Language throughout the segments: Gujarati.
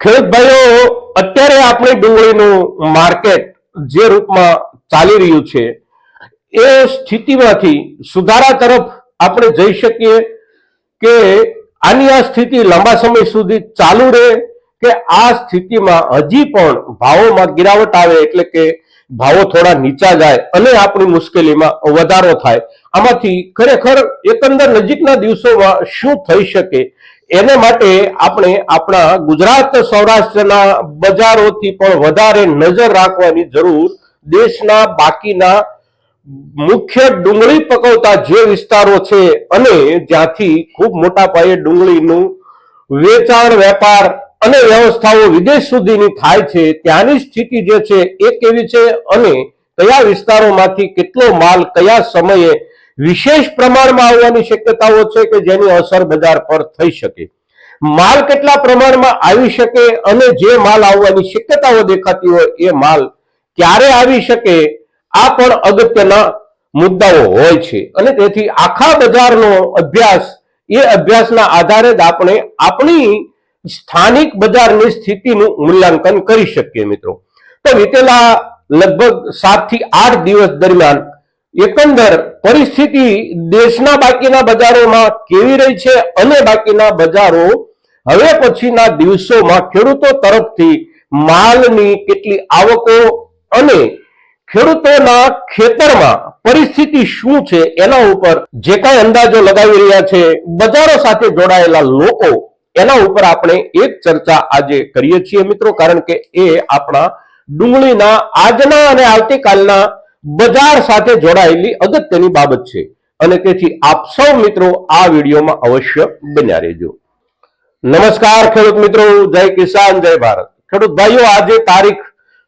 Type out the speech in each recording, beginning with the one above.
ખેડૂત ભાઈઓ, અત્યારે આપણે ડુંગળીનું માર્કેટ જે રૂપમાં ચાલી રહ્યું છે, એ સ્થિતિમાંથી સુધારા તરફ આપણે જઈ શકીએ કે આની આ સ્થિતિ લાંબા સમય સુધી ચાલુ રહે કે આ સ્થિતિમાં હજી પણ ભાવોમાં ગિરાવટ આવે એટલે કે ભાવો થોડા નીચા જાય અને આપણી મુશ્કેલીમાં વધારો થાય. આમાંથી ખરેખર એકંદર નજીકના દિવસોમાં શું થઈ શકે એને માટે આપણે આપણા ગુજરાત સૌરાષ્ટ્રના બજારોથી પણ વધારે નજર રાખવાની જરૂર દેશના બાકીના મુખ્ય ડુંગળી પકવતા જે વિસ્તારો છે અને જ્યાંથી ખૂબ મોટા પાયે ડુંગળીનું વેચાણ, વેપાર અને વ્યવસ્થાઓ વિદેશ સુધીની થાય છે, ત્યાંની સ્થિતિ જે છે એ કેવી છે અને કયા વિસ્તારોમાંથી કેટલો માલ કયા સમયે વિશેષ પ્રમાણમાં આવવાની શક્યતાઓ છે કે જેની અસર બજાર પર થઈ શકે. માલ કેટલા પ્રમાણમાં આવી શકે અને જે માલ આવવાની શક્યતાઓ દેખાતી હોય એ માલ ક્યારે આવી શકે, આ પણ અગત્યના મુદ્દાઓ હોય છે. અને તેથી આખા બજારનો અભ્યાસ, એ અભ્યાસના આધારે જ આપણે આપણી સ્થાનિક બજારની સ્થિતિનું મૂલ્યાંકન કરી શકીએ મિત્રો. તો વીતેલા લગભગ સાતથી આઠ દિવસ દરમિયાન એકંદર પરિસ્થિતિ દેશના બાકીના બજારોમાં કેવી રહી છે અને બાકીના બજારો હવે પછીના દિવસોમાં ખેડૂતો તરફથી માલની કેટલી આવકો અને ખેડૂતોના ખેતરમાં પરિસ્થિતિ શું છે એના ઉપર જે કાંઈ અંદાજો લગાવી રહ્યા છે, બજારો સાથે જોડાયેલા લોકો, એના ઉપર આપણે એક ચર્ચા આજે કરીએ છીએ મિત્રો, કારણ કે એ આપણા ડુંગળીના આજના અને આવતીકાલના બજાર સાથે જોડાયેલી અગત્યની બાબત છે. અને તેથી આપ સૌ મિત્રો આ વિડીયોમાં અવશ્ય બન્યા રહેજો. નમસ્કાર ખેડૂત મિત્રો, જય કિસાન, જય ભારત. ખેડૂત ભાઈઓ, આજે તારીખ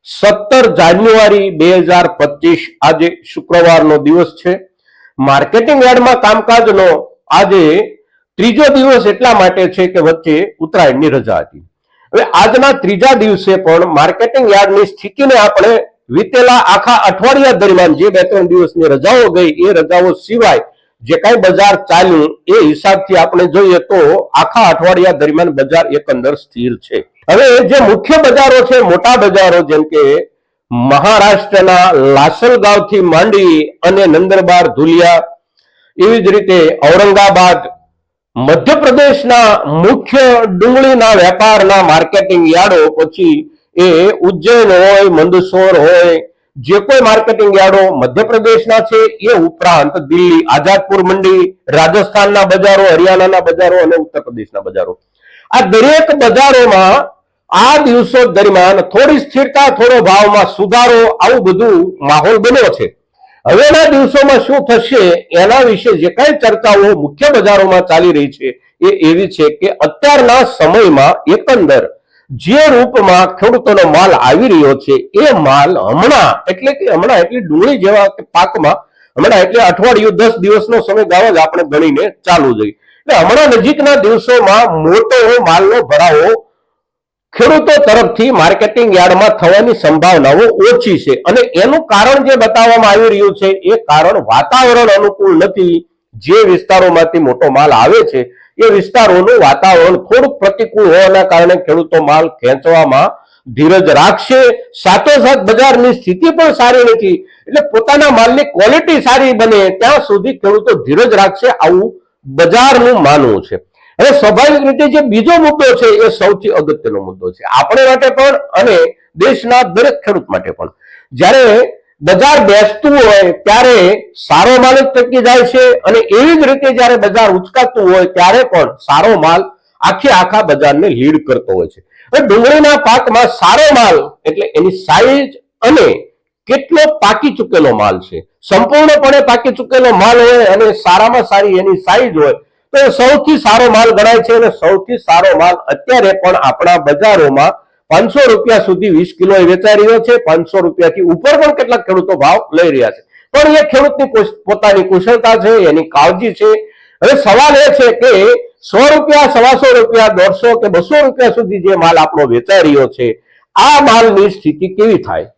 સત્તર જાન્યુઆરી બે હજાર પચીસ, આજે શુક્રવારનો દિવસ છે. માર્કેટિંગ યાર્ડમાં કામકાજનો આજે ત્રીજો દિવસ એટલા માટે છે કે વચ્ચે ઉત્તરાયણની રજા હતી. હવે આજના ત્રીજા દિવસે પણ માર્કેટિંગ યાર્ડની સ્થિતિને આપણે વીતેલા આખા અઠવાડિયા દરમિયાન જે બે ત્રણ દિવસની રજાઓ ગઈ, એ રજાઓ સિવાય જે કાંઈ બજાર ચાલ્યું, એ હિસાબથી આપણે જોઈએ તો આખા અઠવાડિયા દરમિયાન બજાર એકંદર સ્થિર છે. હવે જે મુખ્ય બજારો છે, મોટા બજારો જેમ કે મહારાષ્ટ્રના લાસલગાંવથી માંડી અને નંદરબાર, ધુલિયા, એવી જ રીતે ઔરંગાબાદ, મધ્યપ્રદેશના મુખ્ય ડુંગળીના વેપારના માર્કેટિંગ યાર્ડો, પછી એ ઉજ્જૈન હોય, મંદસોર હોય, જે કોઈ માર્કેટિંગ યાર્ડો, મધ્યપ્રદેશના છે, એ ઉપરાંત દિલ્હી, આઝાદપુર મંડી, રાજસ્થાનના બજારો, હરિયાણાના બજારો અને ઉત્તર પ્રદેશના બજારો. આ દરેક બજારોમાં આ દિવસો દરમિયાન થોડી સ્થિરતા, થોડો ભાવમાં સુધારો, આવું બધું માહોલ બન્યો છે. હવેના દિવસોમાં શું થશે, એના વિશે જે કાંઈ ચર્ચાઓ મુખ્ય બજારોમાં ચાલી રહી છે, એ એવી છે કે અત્યારના સમયમાં એકંદર જે રૂપમાં ખેડૂતોનો માલ આવી રહ્યો છે, એ માલ હમણાં, એટલે કે હમણાં એટલી ડુંગળી જેવા પાકમાં, હમણાં એટલે અઠવાડિયું દસ દિવસનો સમયગાળો જ આપણે ગણીને ચાલુ જોઈએ એટલે હમણાં નજીકના દિવસોમાં મોટો માલનો ભરાવો ખેડૂતો તરફથી માર્કેટિંગ યાર્ડમાં થવાની સંભાવનાઓ ઓછી છે. અને એનું કારણ જે બતાવવામાં આવી રહ્યું છે, એ કારણ વાતાવરણ અનુકૂળ નથી. જે વિસ્તારોમાંથી મોટો માલ આવે છે એ વિસ્તારોનું વાતાવરણ થોડુંક પ્રતિકૂળ હોવાના કારણે ખેડૂતો માલ ખેંચવામાં ધીરજ રાખશે. સાથોસાથ બજારની સ્થિતિ પણ સારી નથી. એટલે પોતાના માલની ક્વોલિટી સારી બને ત્યાં સુધી ખેડૂતો ધીરજ રાખશે આવું બજારનું માનવું છે. હવે સ્વાભાવિક રીતે જે બીજો મુદ્દો છે એ સૌથી અગત્યનો મુદ્દો છે. આપણે માટે પણ અને દેશના દરેક ખેડૂત માટે પણ. જ્યારે બજાર બેસતું હોય ત્યારે સારો માલ જ ટકી જાય છે અને એવી જ રીતે જ્યારે બજાર ઉચકાતું હોય ત્યારે પણ સારો માલ આખે આખા બજારને લીડ કરતો હોય છે. ડુંગળીના પાકમાં સારો માલ એટલે એની સાઈઝ અને કેટલો પાકી ચૂકેલો માલ છે. સંપૂર્ણપણે પાકી ચૂકેલો માલ હોય અને સારામાં સારી એની સાઈઝ હોય તો સૌથી સારો માલ ગણાય છે અને સૌથી સારો માલ અત્યારે પણ આપણા બજારોમાં પાંચસો રૂપિયા સુધી વીસ કિલો એ વેચાઈ રહ્યો છે. પાંચસો રૂપિયાથી ઉપર પણ કેટલાક ખેડૂતો ભાવ લઈ રહ્યા છે. પણ એ ખેડૂતની પોતાની કુશળતા છે, એની કાળજી છે. હવે સવાલ એ છે કે સો રૂપિયા, સવાસો રૂપિયા, દોઢસો કે બસો રૂપિયા સુધી જે માલ આપણો વેચાઈ રહ્યો છે, આ માલની સ્થિતિ કેવી થાય?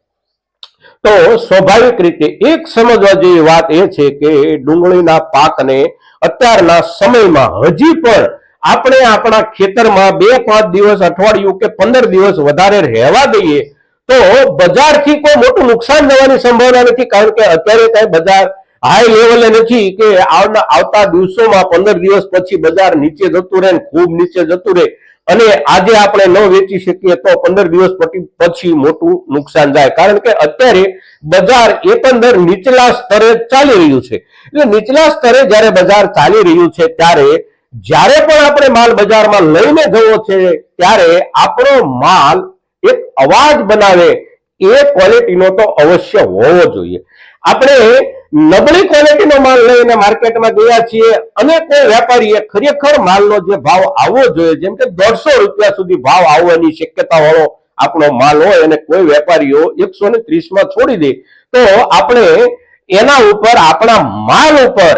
તો સ્વાભાવિક રીતે એક સમજવા જેવી વાત એ છે કે ડુંગળીના પાકને અત્યારના સમયમાં હજી પણ આપણે આપણા ખેતરમાં બે, પાંચ દિવસ, અઠવાડિયું કે પંદર દિવસ વધારે રહેવા દઈએ, તો બજારથી કોઈ મોટું નુકસાન થવાની સંભાવના નથી, કારણ કે અત્યારે કઈ બજાર હાઈ લેવલે નથી કે આવતા દિવસોમાં પંદર દિવસ પછી બજાર નીચે જતું રહે ખૂબ નીચે જતું રહે. અને આજે આપણે ન વેચી શકીએ તો પંદર દિવસ પછી મોટું નુકસાન જાય. કારણ કે અત્યારે બજાર એકંદર નીચલા સ્તરે ચાલી રહ્યું છે. એટલે નીચલા સ્તરે જ્યારે બજાર ચાલી રહ્યું છે, ત્યારે જ્યારે પણ આપણે માલ બજારમાં લઈને જવો છે, ત્યારે આપણો માલ એક અવાજ બનાવે એ ક્વોલિટીનો તો અવશ્ય હોવો જોઈએ. આપણે નબળી ક્વોલિટીનો માલ લઈને માર્કેટમાં ગયા છીએ અને કોઈ વેપારીએ ખરેખર માલનો જે ભાવ આવવો જોઈએ, જેમ કે દોઢસો રૂપિયા સુધી ભાવ આવવાની શક્યતા વાળો આપણો માલ હોય અને કોઈ વેપારીઓ એકસો ને ત્રીસમાં છોડી દે, તો આપણે એના ઉપર, આપણા માલ ઉપર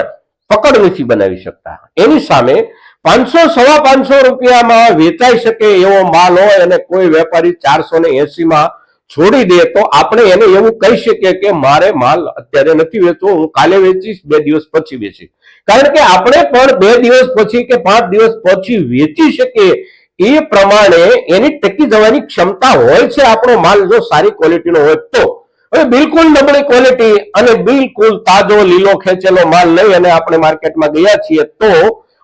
પકડ નથી બનાવી શકતા. એની સામે પાંચસો, સવા પાંચસો રૂપિયામાં વેચાઈ શકે એવો માલ હોય અને કોઈ વેપારી ચારસો ને એસી માં છોડી દે, તો આપણે એને એવું કહી શકીએ કે મારે માલ અત્યારે નથી વેચવો, હું કાલે વેચીશ, બે દિવસ પછી વેચીશ. કારણ કે આપણે પણ બે દિવસ પછી કે પાંચ દિવસ પછી વેચી શકીએ એ પ્રમાણે એની ટકી જવાની ક્ષમતા હોય છે આપણો માલ, જો સારી ક્વોલિટીનો હોય તો. હવે બિલકુલ નબળી ક્વોલિટી અને બિલકુલ તાજો લીલો ખેંચેલો માલ લઈ અને આપણે માર્કેટમાં ગયા છીએ તો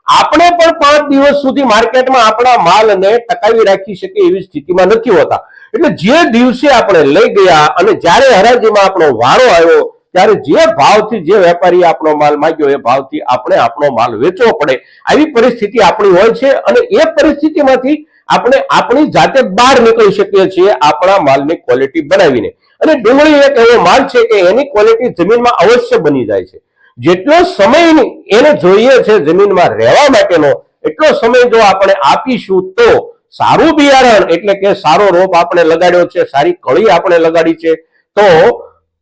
આપણે પણ પાંચ દિવસ સુધી માર્કેટમાં આપણા માલને ટકાવી રાખી શકીએ એવી સ્થિતિમાં નથી હોતા. એટલે જે દિવસે આપણે લઈ ગયા અને જ્યારે હરાજીમાં આપણો વારો આવ્યો, ત્યારે જે ભાવથી જે વેપારી આપણો માલ માંગ્યો, એ ભાવથી આપણે આપણો માલ વેચવો પડે. આવી પરિસ્થિતિ આપણી હોય છે અને એ પરિસ્થિતિમાંથી આપણે આપણી જાતે બહાર નીકળી શકીએ છીએ આપણા માલની ક્વોલિટી બનાવીને. અને ડુંગળી એક એવો માલ છે કે એની ક્વોલિટી જમીનમાં અવશ્ય બની જાય છે. જેટલો સમય એને જોઈએ છે જમીનમાં રહેવા માટેનો, એટલો સમય જો આપણે આપીશું તો સારું બિયારણ એટલે કે સારો રોપ આપણે લગાડ્યો છે, સારી કળી આપણે લગાડી છે, તો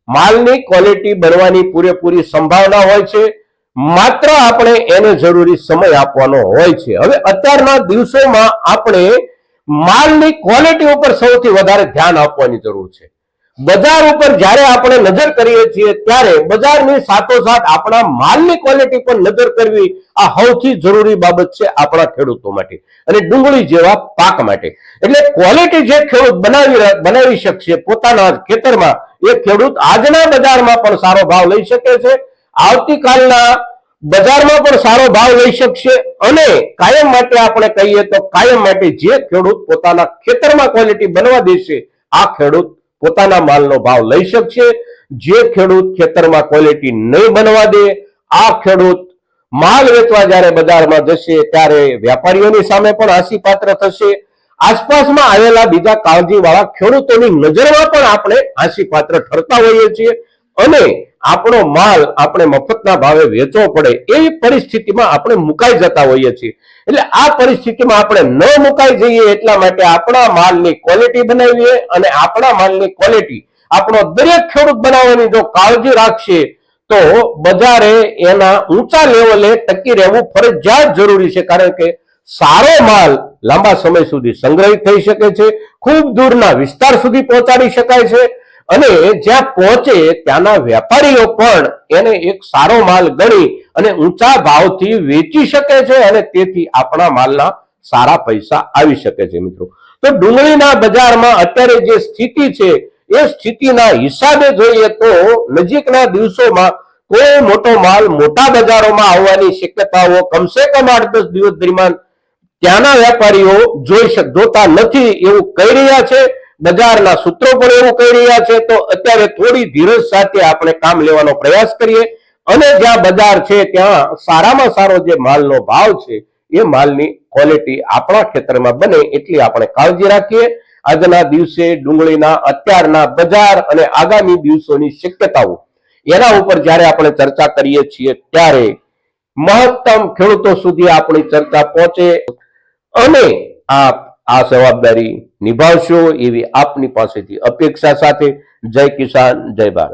માલની ક્વોલિટી બનવાની પૂરેપૂરી સંભાવના હોય છે. માત્ર આપણે એને જરૂરી સમય આપવાનો હોય છે. હવે અત્યારના દિવસોમાં આપણે માલની ક્વોલિટી ઉપર સૌથી વધારે ધ્યાન આપવાની જરૂર છે. બજાર ઉપર જ્યારે આપણે નજર કરીએ છીએ ત્યારે બજારની સાથોસાથ આપણા માલની ક્વોલિટી પર નજર કરવી આ સૌથી જરૂરી બાબત છે આપણા ખેડૂતો માટે અને ડુંગળી જેવા પાક માટે. એટલે ક્વોલિટી જે ખેડૂત બનાવી બનાવી શકશે પોતાના ખેતરમાં એ ખેડૂત આજના બજારમાં પણ સારો ભાવ લઈ શકે છે આવતીકાલના બજારમાં પણ સારો ભાવ લઈ શકશે અને કાયમ માટે આપણે કહીએ તો કાયમ માટે જે ખેડૂત પોતાના ખેતરમાં ક્વોલિટી બનવા દેશે, આ ખેડૂત પોતાના માલનો ભાવ લઈ શકશે. જે ખેડૂત ખેતરમાં ક્વોલિટી નહીં બનવા દે, આ ખેડૂત માલ વેચવા જ્યારે બજારમાં જશે ત્યારે વેપારીઓની સામે પણ હાસી પાત્ર થશે. આસપાસમાં આવેલા બીજા કાળજીવાળા ખેડૂતોની નજરમાં પણ આપણે હાસી પાત્ર ઠરતા હોઈએ છીએ. અને આપણો માલ આપણે મફતના ભાવે વેચવો પડે એવી પરિસ્થિતિમાં આપણે મુકાઈ જતા હોઈએ છીએ. એટલે આ પરિસ્થિતિમાં આપણે ન મુકાઈ જઈએ એટલા માટે આપણા માલની ક્વોલિટી બનાવીએ અને આપણા માલની ક્વોલિટી આપણો દરેક ખેડૂત બનાવવાની જો કાળજી રાખશે, તો બજારે એના ઊંચા લેવલે ટકી રહેવું ફરજિયાત જરૂરી છે. કારણ કે સારો માલ લાંબા સમય સુધી સંગ્રહિત થઈ શકે છે, ખૂબ દૂરના વિસ્તાર સુધી પહોંચાડી શકાય છે અને જ્યાં પહોંચે ત્યાંના વેપારીઓ પણ એને એક સારો માલ ગણી અને ઊંચા ભાવથી વેચી શકે છે અને તેથી આપણા માલના સારા પૈસા આવી શકે છે મિત્રો. તો ડુંગળીના બજારમાં અત્યારે જે સ્થિતિ છે, એ સ્થિતિના હિસાબે જોઈએ તો નજીકના દિવસોમાં કોઈ મોટો માલ મોટા બજારોમાં આવવાની શક્યતાઓ કમસે કમ આઠ દસ દિવસ દરમિયાન ત્યાંના વેપારીઓ જોઈ જોતા નથી એવું કહી રહ્યા છે. બજારના સૂત્રો પણ એવું કહી રહ્યા છે, તો અત્યારે થોડી ધીરજ સાથે આપણે કામ લેવાનો પ્રયાસ કરીએ. અને જ્યાં બજાર છે, ત્યાં સારામાં સારો જે માલનો ભાવ છે, એ માલની ક્વોલિટી આપણા ખેતરમાં બને એટલી આપણે કાળજી રાખીએ. આજના દિવસે ડુંગળીના અત્યારના બજાર અને આગામી દિવસોની શક્યતાઓ, એના ઉપર જ્યારે આપણે ચર્ચા કરીએ છીએ, ત્યારે મહત્તમ ખેડૂતો સુધી આપણી ચર્ચા પહોંચે. અને આપ આ જવાબદારી નિભાવશો એવી આપની પાસેથી અપેક્ષા સાથે જય કિસાન જય ભારત.